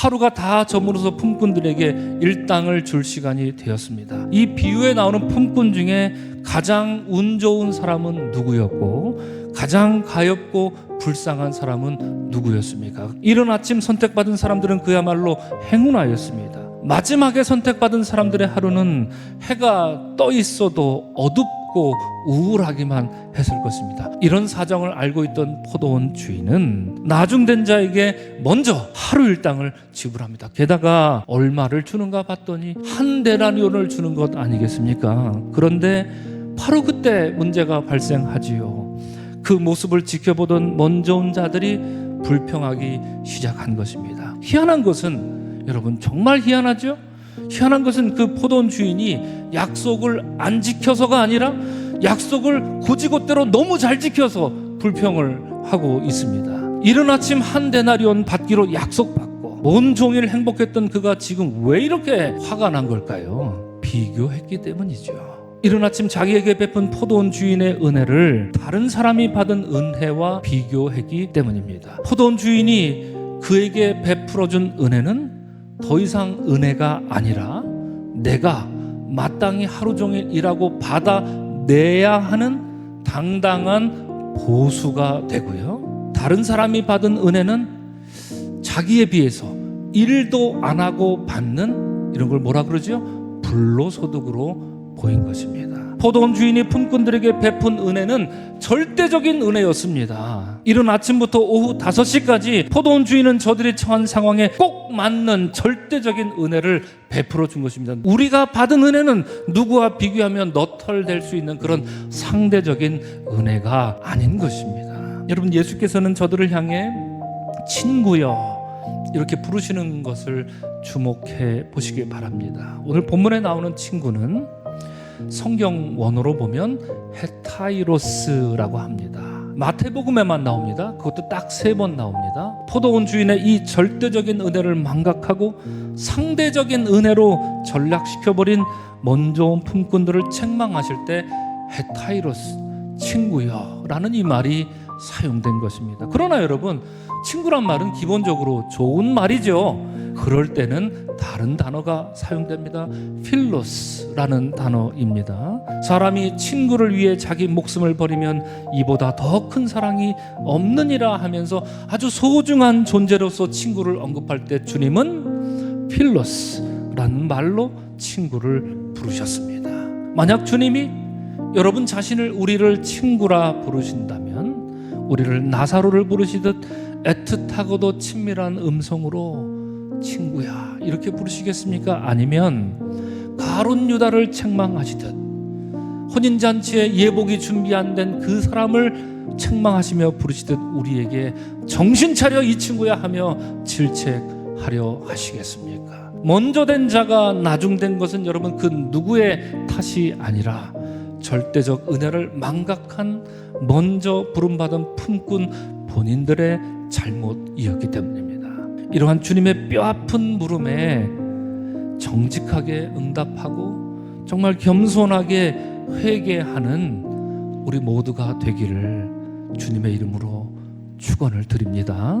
하루가 다 저물어서 품꾼들에게 일당을 줄 시간이 되었습니다. 이 비유에 나오는 품꾼 중에 가장 운 좋은 사람은 누구였고 가장 가엾고 불쌍한 사람은 누구였습니까? 이른 아침 선택받은 사람들은 그야말로 행운아였습니다. 마지막에 선택받은 사람들의 하루는 해가 떠 있어도 어둡 고 우울하기만 했을 것입니다. 이런 사정을 알고 있던 포도원 주인은 나중된 자에게 먼저 하루 일당을 지불합니다. 게다가 얼마를 주는가 봤더니 한 데나리온을 주는 것 아니겠습니까? 그런데 바로 그때 문제가 발생하지요. 그 모습을 지켜보던 먼저 온 자들이 불평하기 시작한 것입니다. 희한한 것은 여러분 정말 희한하죠? 희한한 것은 그 포도원 주인이 약속을 안 지켜서가 아니라 약속을 고지고대로 너무 잘 지켜서 불평을 하고 있습니다. 이른 아침 한 데나리온 받기로 약속받고 온 종일 행복했던 그가 지금 왜 이렇게 화가 난 걸까요? 비교했기 때문이죠. 이른 아침 자기에게 베푼 포도원 주인의 은혜를 다른 사람이 받은 은혜와 비교했기 때문입니다. 포도원 주인이 그에게 베풀어준 은혜는 더 이상 은혜가 아니라 내가 마땅히 하루 종일 일하고 받아내야 하는 당당한 보수가 되고요. 다른 사람이 받은 은혜는 자기에 비해서 일도 안 하고 받는 이런 걸 뭐라 그러죠? 불로소득으로 보인 것입니다. 포도원 주인이 품꾼들에게 베푼 은혜는 절대적인 은혜였습니다. 이른 아침부터 오후 5시까지 포도원 주인은 저들이 처한 상황에 꼭 맞는 절대적인 은혜를 베풀어 준 것입니다. 우리가 받은 은혜는 누구와 비교하면 너털될 수 있는 그런 상대적인 은혜가 아닌 것입니다. 여러분 예수께서는 저들을 향해 친구여 이렇게 부르시는 것을 주목해 보시기 바랍니다. 오늘 본문에 나오는 친구는 성경 원어로 보면 헤타이로스라고 합니다. 마태복음에만 나옵니다. 그것도 딱 세 번 나옵니다. 포도원 주인의 이 절대적인 은혜를 망각하고 상대적인 은혜로 전락시켜버린 먼저 온 품꾼들을 책망하실 때 헤타이로스 친구여 라는 이 말이 사용된 것입니다. 그러나 여러분 친구란 말은 기본적으로 좋은 말이죠. 그럴 때는 다른 단어가 사용됩니다. 필로스라는 단어입니다. 사람이 친구를 위해 자기 목숨을 버리면 이보다 더 큰 사랑이 없느니라 하면서 아주 소중한 존재로서 친구를 언급할 때 주님은 필로스라는 말로 친구를 부르셨습니다. 만약 주님이 여러분 자신을 우리를 친구라 부르신다면 우리를 나사로를 부르시듯 애틋하고도 친밀한 음성으로 친구야 이렇게 부르시겠습니까? 아니면 가론 유다를 책망하시듯 혼인 잔치에 예복이 준비 안 된 그 사람을 책망하시며 부르시듯 우리에게 정신 차려 이 친구야 하며 질책하려 하시겠습니까? 먼저 된 자가 나중 된 것은 여러분 그 누구의 탓이 아니라 절대적 은혜를 망각한 먼저 부름받은 품꾼 본인들의 잘못이었기 때문입니다. 이러한 주님의 뼈아픈 물음에 정직하게 응답하고 정말 겸손하게 회개하는 우리 모두가 되기를 주님의 이름으로 축원을 드립니다.